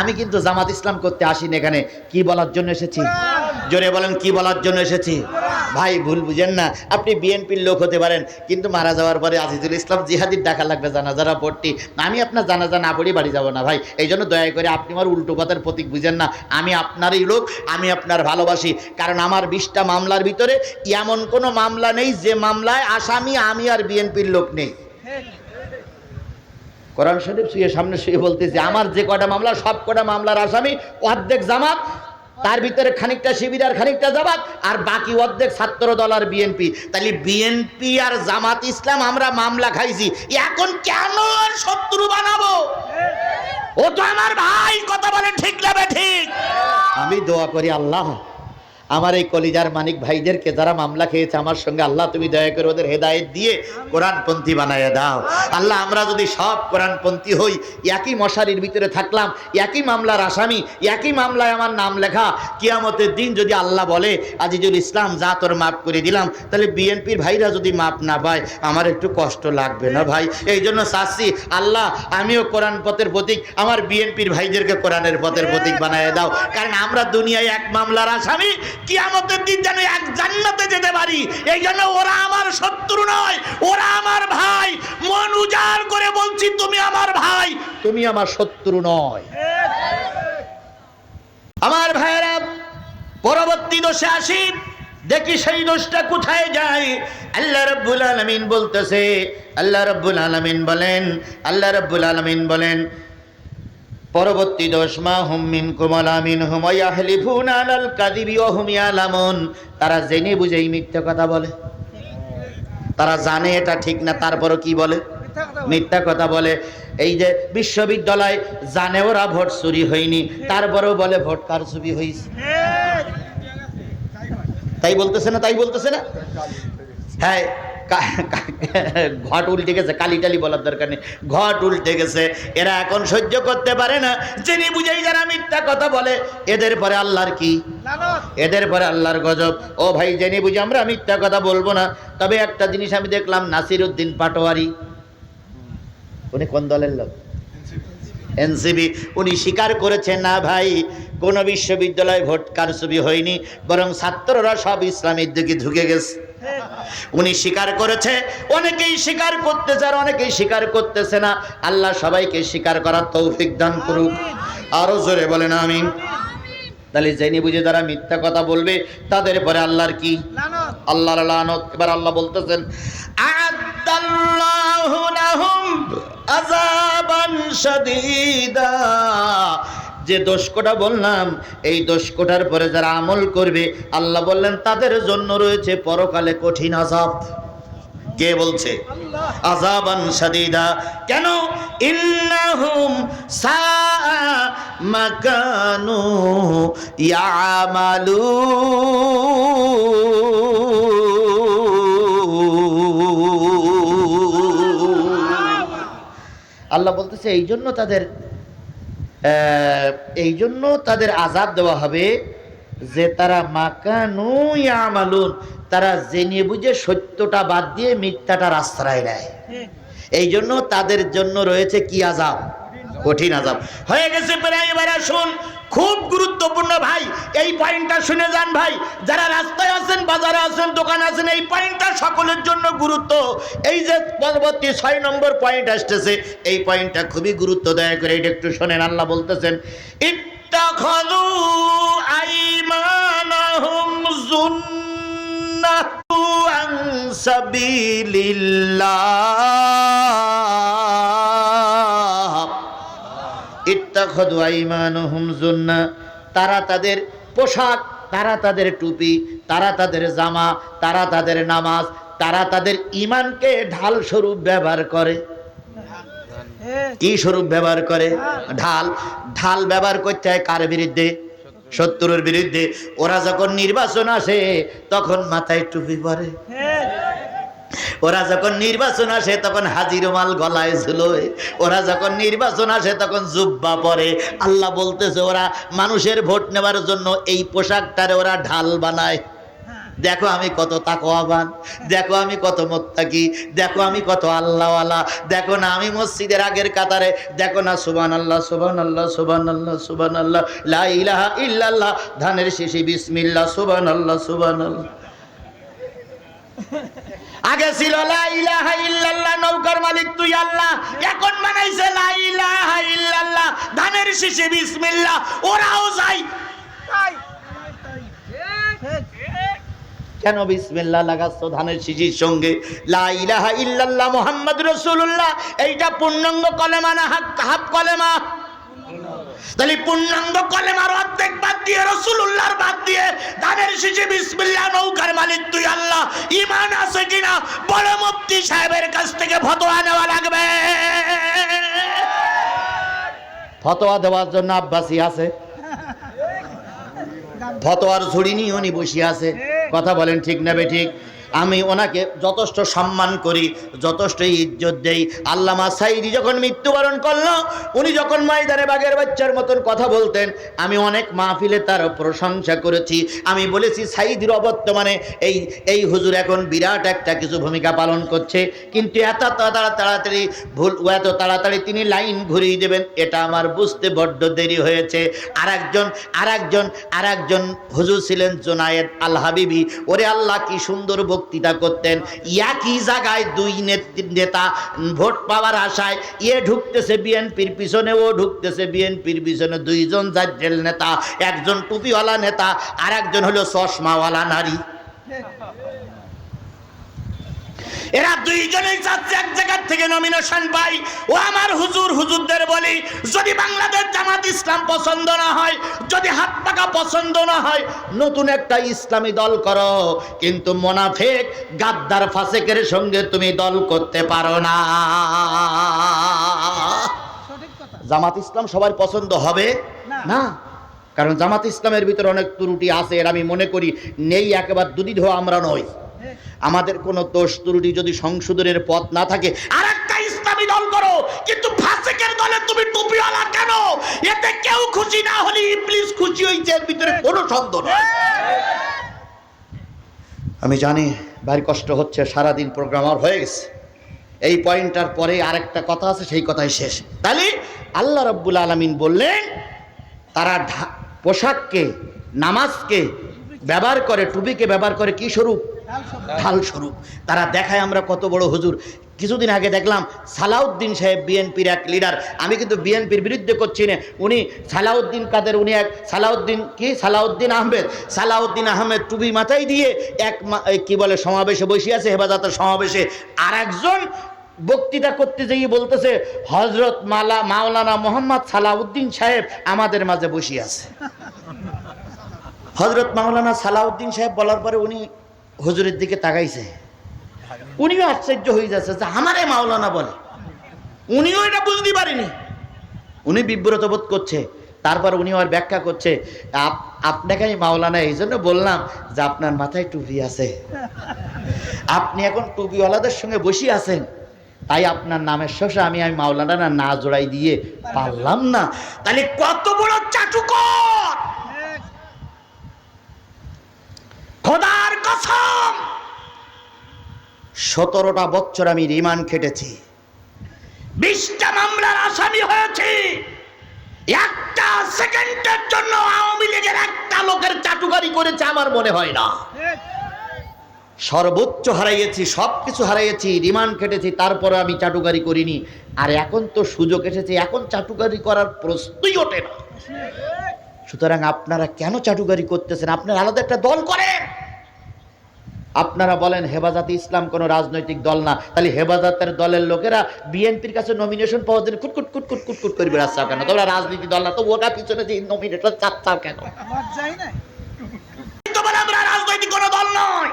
আমি কিন্তু জামাত ইসলাম করতে আসিনি এখানে। কি বলার জন্য এসেছি? জোরে বলেন, কি বলার জন্য এসেছি? ভাই, ভুল বুঝেন না। আপনি বিএনপির লোক হতে পারেন, কিন্তু মারা যাওয়ার পরে আজিজুল ইসলাম জিহাদির ডাকা লাগবে জানাজারা ভর্তি। আমি আপনার জানাজা না পড়ি বাড়ি যাব না, ভাই। এই জন্য দয়া করে আপনি আমার উল্টো কথার প্রতীক বুঝেন না। আমি আপনারই লোক, আমি আপনার ভালোবাসি। কারণ আমার বিশটা মামলার ভিতরে এমন কোনো মামলা নেই যে মামলায় আসামি, আমি আর বিএনপির লোক নেই। কোরআন শরীফ শুয়ে সামনে শুয়ে বলতেছে, আমার যে কটা মামলা, সব কটা মামলার আসামি অর্ধেক জামাত, তার ভিতরে খানিকটা শিবির আর খানিকটা জামাত, আর বাকি অর্ধেক ছাত্র দল আর বিএনপি। তাহলে বিএনপি আর জামাত ইসলাম আমরা মামলা খাইছি, এখন কেন শত্রু বানাবো? ও তো আমার ভাই, কথা বলে ঠিক যাবে ঠিক? আমি দোয়া করি আল্লাহ আমার এই কলিজার মানিক ভাইদেরকে যারা মামলা খেয়েছে, আমার সঙ্গে আল্লাহ তুমি দয়া করে ওদের হেদায়েত দিয়ে কোরআনপন্থী বানাইয়া দাও। আল্লাহ, আমরা যদি সব কোরআনপন্থী হই, একই মশারির ভিতরে থাকলাম, একই মামলার আসামি, একই মামলায় আমার নাম লেখা, কিয়ামতের দিন যদি আল্লাহ বলে, আজিজুল ইসলাম, যা তোর মাফ করে দিলাম, তাহলে বিএনপির ভাইরা যদি মাপ না পায়, আমার একটু কষ্ট লাগবে না ভাই? এই জন্য চাচ্ছি, আল্লাহ, আমিও কোরআন পথের প্রতীক, আমার বিএনপির ভাইদেরকে কোরআনের পথের প্রতীক বানিয়ে দাও। কারণ আমরা দুনিয়ায় এক মামলার আসামি কিয়ামতের দিন যেন এক জান্নাতে যেতে পারি। এই জন্য ওরা আমার শত্রু নয়, ওরা আমার ভাই। মন উজাড় করে বলছি, তুমি আমার ভাই, তুমি আমার শত্রু নয়। আমার ভাইয়েরা, পরবর্তী দোষে আসি। দেখি সেই দোষটা কোথায় যায়। আল্লাহ রব্বুল আলমিন বলতেছে, আল্লাহ রব্বুল আলমিন বলেন, আল্লাহ রব্বুল আলমিন বলেন পরবর্তী দোষ মা হুমিন কুমলামিন হুমায়াহলিফুন আলাল কাদিবি ও হুমিয়ালামুন তারা জেনে বুঝেই মিথ্যা কথা বলে। তারা জানে এটা ঠিক না তারপরও কি বলে? মিথ্যা কথা বলে। এই যে বিশ্ববিদ্যালয় জানে ওরা ভোট চুরি হয়নি তারপরেও বলে ভোট কার চুরি হয়েছে তাই বলতেছে না তাই বলতেছে না? হ্যাঁ ঘট উল্টে গেছে কালি টালি বলার দরকার নেই। ঘট উল্টে গেছে এরা এখন সহ্য করতে পারে না। জেনে বুঝেই যারা মিথ্যা কথা বলে এদের পরে আল্লাহর কি? এদের পরে আল্লাহর গজব। ও ভাই জেনে বুঝে আমরা মিথ্যা কথা বলব না। তবে একটা জিনিস আমি দেখলাম নাসির উদ্দিন পাটোয়ারি। উনি কোন দলের লোক? এনসিবি উনি স্বীকার করেছেন না ভাই কোনো বিশ্ববিদ্যালয়ে ভোট কারচুপি হয়নি বরং ছাত্ররা সব ইসলামের দিকে ঢুকে গেছে। উনি স্বীকার করেছে অনেকেই স্বীকার করতেছে আর অনেকেই স্বীকার করতেছে না। আল্লাহ সবাইকে স্বীকার করার তৌফিক দান করুক। আরও জোরে বলেন আমি তাহলে জেনে বুঝে যারা মিথ্যা কথা বলবে তাদের পরে আল্লাহর কি? আল্লাহর লানত। এবার আল্লাহ বলতেছেন আদাল্লাহু লাহুম আযাবান শাদীদা। যে দোষকোটা বললাম, এই দোষকোটার পরে যারা আমল করবে, আল্লাহ বললেন, তাদের জন্য রয়েছে পরকালে কঠিন আজাব কে বলছে? আযাবান শাদীদা। কেন? ইন্নাহুম সা মাকানু ইয়ামালু আল্লাহ বলতেছে, এই জন্য তাদের এই জন্য তাদের আজাদ দেওয়া হবে যে তারা মাকানু আমালুন তারা জেনে বুঝে সত্যটা বাদ দিয়ে মিথ্যাটার আশ্রয় নেয়। এই জন্য তাদের জন্য রয়েছে কি আজাব কঠিন আজাব হয়ে গেছে প্রায় এবার আসুন খুব গুরুত্বপূর্ণ ভাই, এই পয়েন্টটা শুনে যান ভাই। যারা রাস্তায় আছেন, বাজারে আছেন, দোকানে আছেন, এই পয়েন্টটা সকলের জন্য গুরুত্ব। এই যে পরবর্তী ছয় নম্বর পয়েন্ট আসতেছে, এই পয়েন্টটা খুবই গুরুত্ব দয়া করে এটা একটু শোনেন, আল্লাহ বলতেছেন, ইত্তাখাযু তারা তাদের পোশাক, তারা তাদের টুপি, তারা তাদের জামা, তারা তাদের নামাজ, তারা তাদের ইমানকে ঢাল স্বরূপ ব্যবহার করে। কি স্বরূপ ব্যবহার করে? ঢাল। ঢাল ব্যবহার করতে হয় কার বিরুদ্ধে? শত্রুর বিরুদ্ধে। ওরা যখন নির্বাচন আসে, তখন মাথায় টুপি পরে। ওরা যখন নির্বাচন আসে তখন হাজির মাল গলায় ঝুলোয়। ওরা যখন নির্বাচন আসে তখন জুব্বা পরে। আল্লাহ বলতেছে, ওরা মানুষের ভোট নেওয়ার জন্য এই পোশাকটারে ওরা ঢাল বানায়। দেখো আমি কত তাকওয়াবান, দেখো আমি কত মোত্তাকি, দেখো আমি কত আল্লাহওয়ালা, দেখো না আমি মসজিদের আগের কাতারে, দেখো না সুবান আল্লাহ সুবান আল্লাহ সুবান আল্লাহ সুবান আল্লাহ ইল্লাল্লাহ, ধানের শেষে বিসমিল্লাহ সুবান আল্লাহ সুবান আল্লাহ আগে ছিল লা ইলাহা ইল্লাল্লাহ নৌকার মালিক তুই আল্লাহ। এখন বানাইছে ইল্লাল্লাহ ধানের শেষে বিসমিল্লাহ। ওরাও যায়। কেন বিসমিল্লাহ লাগাচ্ছ ধানের শিশির সঙ্গে? লা ইলাহা ইল্লাল্লাহ মুহাম্মদ রাসূলুল্লাহ। এইটা পূর্ণাঙ্গ কলেমা না হাফ কলেমা? তাহলে পূর্ণাঙ্গ কলেমার অর্ধেক বাদ দিয়ে রসুল্লাহর বাদ দিয়ে ধানের শিশি বিসমিল্লাহ, নৌকার মালিক তুই আল্লাহ। ইমান আছে কিনা? বড় মুফতি সাহেবের কাছ থেকে ফতোয়া নেওয়া লাগবে। ফতোয়া দেওয়ার জন্য আব্বাসি আছে। ফতোয়ার ঝুড়ি নিয়ে উনি বসে আছে। কথা বলেন ঠিক নেবে ঠিক? আমি ওনাকে যথেষ্ট সম্মান করি, যথেষ্ট ইজ্জত দেই। আল্লামা সাইদি যখন মৃত্যুবরণ করল, উনি যখন ময়দানে বাগের বাচ্চার মতন কথা বলতেন, আমি অনেক মাহফিলে তার প্রশংসা করেছি। আমি বলেছি, সাইদির অবর্তমানে এই এই হুজুর এখন বিরাট একটা কিছু ভূমিকা পালন করছে। কিন্তু এত তাড়া- তাড়াতাড়ি ভুল এত তাড়াতাড়ি তিনি লাইন ঘুরিয়ে দেবেন, এটা আমার বুঝতে বড্ড দেরি হয়েছে। আর একজন আর একজন আর একজন হুজুর ছিলেন জোনায়েদ আল হাবিবি ওরে আল্লাহ, কি সুন্দর বক্তৃতা করতেন। একই জায়গায় দুই নেত- ভোট পাওয়ার আশায় ইয়ে ঢুকতেছে বিএনপির পিছনে, ও ঢুকতেছে বিএনপির পিছনে। দুইজন জাজ্জেল নেতা, একজন টুপিওয়ালা নেতা আর একজন হলো চশমাওয়ালা নারী। এরা দুইজনেই যাচ্ছে এক জায়গার থেকে নমিনেশন পাই। ও আমার হুজুর হুজুরদের বলি যদি বাংলাদেশ জামাত ইসলাম পছন্দ না হয় যদি হাত পাকা পছন্দ না হয় নতুন একটা ইসলামী দল করো। কিন্তু মোনাফেক গাদ্দার ফাসেকের সঙ্গে তুমি দল করতে পারো না। জামাত ইসলাম সবার পছন্দ হবে? না। কারণ জামাত ইসলামের ভিতরে অনেক ত্রুটি আছে এর আমি মনে করি নেই একেবারে দুদিধ আমরা নই আমাদের কোনো দোষ ত্রুটি যদি সংশোধনের পথ না থাকে আর একটা ইসলামী দল করো। কিন্তু ফাসেকের দলে তুমি টুপিওয়ালা কেন? এতে কেউ খুশি না হলে ইবলিস খুশি হইছে এর ভিতরে কোনো সন্দেহ নেই। আমি জানি ভারী কষ্ট হচ্ছে, সারাদিন প্রোগ্রাম আর হয়ে গেছে। এই পয়েন্টটার পরে আরেকটা কথা আছে, সেই কথাই শেষ। তাহলে আল্লাহ রব্বুল আলমিন বললেন, তারা পোশাককে, নামাজকে ব্যবহার করে, টুপিকে ব্যবহার করে কি স্বরূপ? ঢাল স্বরূপ তারা দেখায় আমরা কত বড় হুজুর। কিছুদিন আগে দেখলাম সালাউদ্দিন সাহেব বিএনপির এক লিডার আমি কিন্তু বিএনপির বিরুদ্ধে করছি না। উনি সালাউদ্দিন কাদের, উনি এক সালাউদ্দিন কি? সালাউদ্দিন আহমেদ। সালাউদ্দিন আহমেদ টুবি মাথায় দিয়ে এক কি বলে, সমাবেশে বসে আছে, হেফাজতের সমাবেশে। আর একজন বক্তৃতা করতে যেয়ে বলতেছে হজরত মালা, মাওলানা মোহাম্মদ সালাউদ্দিন সাহেব আমাদের মাঝে বসে আছে। হজরত মাওলানা সালাউদ্দিন সাহেব বলার পরে উনি হুজুরের দিকে তাকাইছে। উনিও আশ্চর্য হয়ে যাচ্ছে যে আমারে মাওলানা বলে। উনিও এটা বুঝতে পারেনি। উনি বিব্রত বোধ করছে। তারপর উনি আর ব্যাখ্যা করছে, আপ- আপনাকে আমি মাওলানা এই জন্য বললাম যে আপনার মাথায় টুপি আছে। আপনি এখন টুপিওয়ালাদের সঙ্গে বসে আছেন। তাই আপনার নামের শেষে আমি আমি মাওলানা না জোড়াই দিয়ে পারলাম না। তাহলে কত বড় চাটুকর! খোদার কসম, সতেরোটা বছর আমি রিমান্ড খেটেছি। বিশটা মামলার আসামি হয়েছি। একটা সেকেন্ডের জন্য আওয়ামী লীগের একটা লোকের চাটুকারি করেছে আমার মনে হয় না। সর্বোচ্চ হারাইয়েছি সব কিছু হারাইয়েছি, রিমান্ড কেটেছি তারপরে আমি চাটুকারি করিনি। আর এখন তো সুযোগ এসেছে, এখন চাটুকারি করার প্রশ্নই ওঠে না। সুতরাং আপনারা কেন চাটুকারি করতেছেন? আপনারা আলাদা একটা দল করেন। আপনারা বলেন হেফাজতে ইসলাম কোনো রাজনৈতিক দল না। তাহলে হেফাজতের দলের লোকেরা বিএনপির কাছে নমিনেশন পাওয়ার জন্য কুটকুট কুটকুট কুটকুট করবে রাস্তা কেন? তোমরা রাজনীতি দল না তো ওটা পিছনে যে নমিনেশন চাচ্ছাও কেন? আমরা রাজনৈতিক কোনো দল নয়।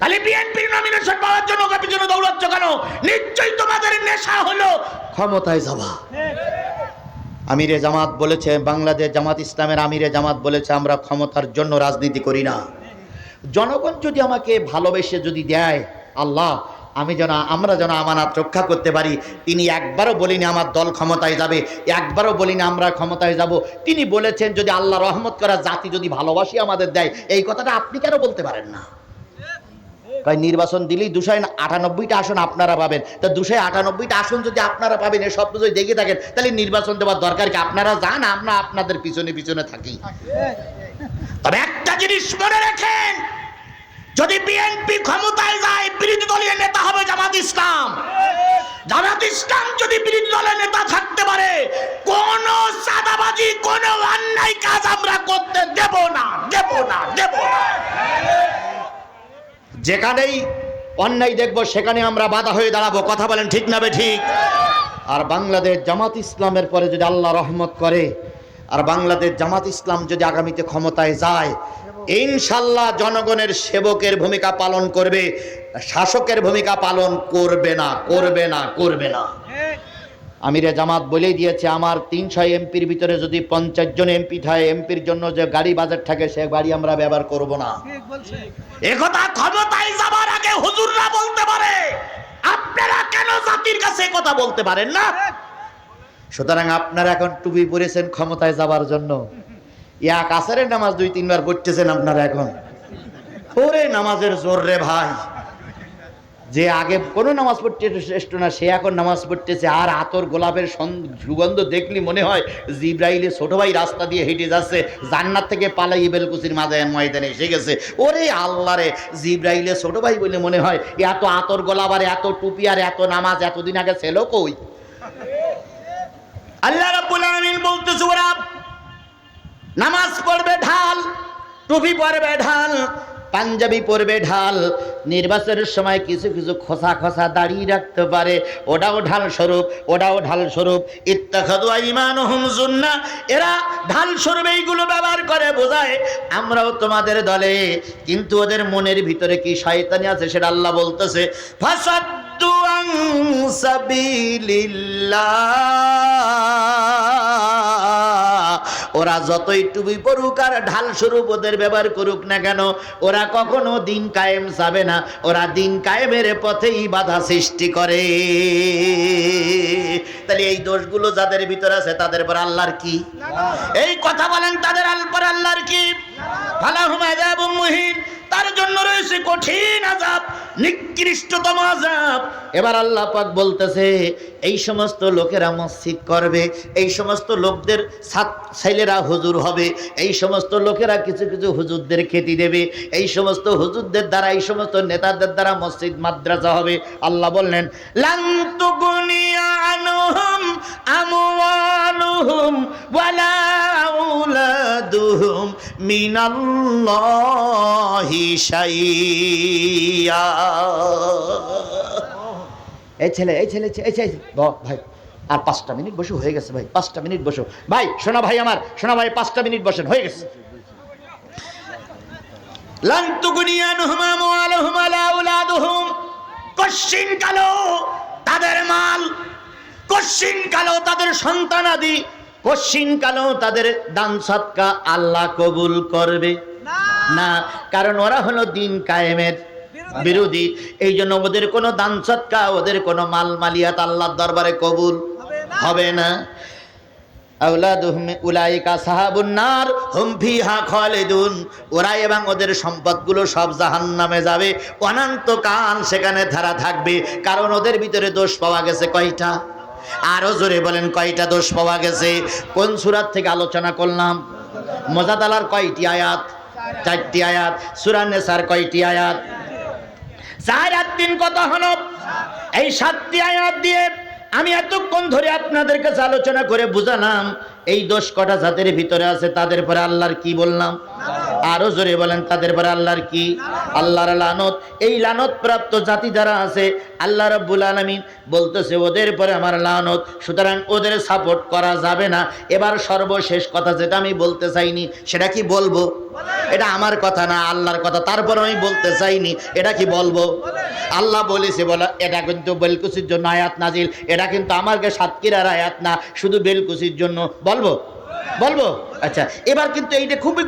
তাহলে বিএনপির নমিনেশন পাওয়ার জন্য ওকে পিছনে দৌড়াচ্ছ কেন? নিশ্চয়ই তোমাদের নেশা হলো ক্ষমতায় যাওয়া। আমিরে জামাত বলেছে, বাংলাদেশ জামাত ইসলামের আমিরে জামাত বলেছে, আমরা ক্ষমতার জন্য রাজনীতি করি না। জনগণ যদি আমাকে ভালোবেসে যদি দেয়, আল্লাহ, আমি যেন, আমরা যেন আমানাত রক্ষা করতে পারি। তিনি একবারও বলিনি আমার দল ক্ষমতায় যাবে, একবারও বলিনি আমরা ক্ষমতায় যাব। তিনি বলেছেন, যদি আল্লাহ রহমত করা জাতি যদি ভালোবাসি আমাদের দেয়, এই কথাটা আপনি কেন বলতে পারেন না? কয়, নির্বাচন দিলেই দুশো আটানব্বইটা আসন আপনারা পাবেন। তো দুশো আটানব্বইটা আসন যদি আপনারা পাবেন, এ সব যদি দেখে থাকেন, তাহলে নির্বাচন দেওয়ার দরকার কি? আপনারা যান, আমরা আপনাদের পিছনে পিছনে থাকি। তবে একটা জিনিস মনে রাখেন, যদি বিএনপি ক্ষমতায় যায়, বিরোধী দলীয় নেতা হবে জামাত ইসলাম। জামাত ইসলাম যদি বিরোধী দলের নেতা থাকতে পারে, কোন চাঁদাবাজি, কোন অন্যায় কাজ আমরা করতে দেব না দেব না দেব না। যেখানেই অন্যায় দেখব, সেখানে আমরা বাধা হয়ে দাঁড়াবো। কথা বলেন ঠিক না ঠিক? আর বাংলাদেশ জামাত ইসলামের পরে যদি আল্লাহ রহমত করে, আর বাংলাদেশ জামাত ইসলাম যদি আগামীতে ক্ষমতায় যায়, ইনশাল্লাহ জনগণের সেবকের ভূমিকা পালন করবে, শাসকের ভূমিকা পালন করবে না করবে না করবে না। আমিরে জামাত বলেই দিয়েছে আমার তিনশো এমপির ভিতরে যদি পঞ্চাশ জন এমপি থাকে এমপির জন্য যে গাড়ি বাজার থাকে সে গাড়ি আমরা ব্যবহার করব না। একথা ক্ষমতায় যাবার আগে হুজুররা বলতে পারে। আপনারা কেন জাতির কাছে কথা বলতে পারেন না? সুতরাং আপনারা এখন টুপি পরেছেন ক্ষমতায় যাবার জন্য। এক আসারের নামাজ দুই তিনবার পড়তেছেন আপনারা এখন। ওরে নামাজের জোর রে ভাই। যে আগে কোনো নামাজ পড়তে শ্রেষ্ঠ না, সে এখন নামাজ পড়তেছে। আর আতর গোলাপের সুগন্ধ দেখলি মনে হয় জিব্রাইলে ছোট ভাই রাস্তা দিয়ে হেঁটে যাচ্ছে, জান্নাত থেকে পালাই বেলকুচির মাঝে ময়দানে এসে গেছে। ওরে আল্লাহ রে জিব্রাইলে ছোট ভাই বলে মনে হয়, এত আতর গোলাপ আর এত টুপি আর এত নামাজ এতদিন আগে ছিল কই? আল্লাহ রাব্বুল বলতেছে নামাজ পড়বে ঢাল, টুপি পরবে ঢাল পাঞ্জাবি পরবে ঢাল। নির্বাচনের সময় কিছু কিছু খোসা খোসা দাঁড়িয়ে রাখতে পারে। ওটাও ঢাল স্বরূপ, ওটাও ঢাল স্বরূপ। জুন্না। এরা ঢাল স্বরূপ এইগুলো ব্যবহার করে, বোঝায়, আমরাও তোমাদের দলে। কিন্তু ওদের মনের ভিতরে কি শয়তানি আছে সেটা আল্লাহ বলতেছে সাবিলিল্লাহ। ওরা যতই টুবি পড়ুক আর ঢাল স্বরূপ ওদের ব্যবহার করুক না কেন ওরা কখনো দিন কায়েম যাবে না। ওরা দিন কায়েমের পথেই বাধা সৃষ্টি করে। তাহলে এই দোষগুলো যাদের ভিতরে আছে তাদের পর আল্লাহর কি? এই কথা বলেন তাদের পর আল্লাহর কি? ভালো আযাবুম মুহিন তার জন্য রয়েছে কঠিন আযাব, নিকৃষ্টতম আযাব। এবার আল্লাহ পাক বলতেছে, এই সমস্ত লোকেরা মসজিদ করবে, এই সমস্ত লোকদের ছাত- ছেলেরা হুজুর হবে, এই সমস্ত লোকেরা কিছু কিছু হুজুরদের খেতি দেবে, এই সমস্ত হুজুরদের দ্বারা, এই সমস্ত নেতাদের দ্বারা মসজিদ, মাদ্রাসা হবে। আল্লাহ বললেন লান্তুগুনিয়া আনহুম আমওয়ালুহুম ওয়ালা আউলাদুহুম মিনাল্লাহি শাইয়া এই ছেলে এই ছেলে এই ছেলে ভাই আর পাঁচটা মিনিট বসে হয়ে গেছে ভাই। পাঁচটা মিনিট বসো। ভাই শোনা ভাই আমার শোনা ভাই পাঁচটা মিনিট বসেন হয়ে গেছে। তাদের মাল কশ্চিন কালো তাদের সন্তানাদি। কশ্চিন কালো তাদের দান সৎকা আল্লাহ কবুল করবে। না। কারণ ওরা হলো দিন কায়েমের বিরোধী। এই জন্য ওদের কোনো দান সৎকা ওদের কোনো মাল মালিয়াত আল্লাহর দরবারে কবুল হবে না। ওরা এবং ওদের সম্পদগুলো সব জাহান্নামে যাবে। অনন্তকাল সেখানে ধারা থাকবে। কারণ ওদের ভিতরে দোষ পাওয়া গেছে কয়টা? আরও জোরে বলেন, কয়টা দোষ পাওয়া গেছে? কোন সুরাত থেকে আলোচনা করলাম? মজাদালার কয়টি আয়াত? চারটি আয়াত। সুরান নেসার কয়টি আয়াত? চার আর তিন কত হলো, এই সাতটি আয়াত দিয়ে আমি এতক্ষণ ধরে আপনাদের কাছে আলোচনা করে বুঝালাম, এই দোষ কটা যাদের ভিতরে আছে, তাদের পরে আল্লাহর কি বললাম? আরও জোরে বলেন, তাদের পরে আল্লাহর কি? আল্লাহর লানত। এই লানত প্রাপ্ত জাতি যারা আছে, আল্লাহ রব্বুল আলমিন বলতেছে, ওদের পরে আমার লানত। সুতরাং ওদের সাপোর্ট করা যাবে না। এবার সর্বশেষ কথা যেটা আমি বলতে চাইনি, সেটা কি বলব? এটা আমার কথা না, আল্লাহর কথা। তারপর আমি বলতে চাইনি, এটা কি বলব? আল্লাহ বলেছে, বলা, এটা কিন্তু বেলকুচির জন্য আয়াত নাজিল। এটা কিন্তু আমাকে সাতকিরার আয়াত না, শুধু বেলকুচির জন্য। বলব? বলব? আচ্ছা এবার কিন্তু এইটা খুবই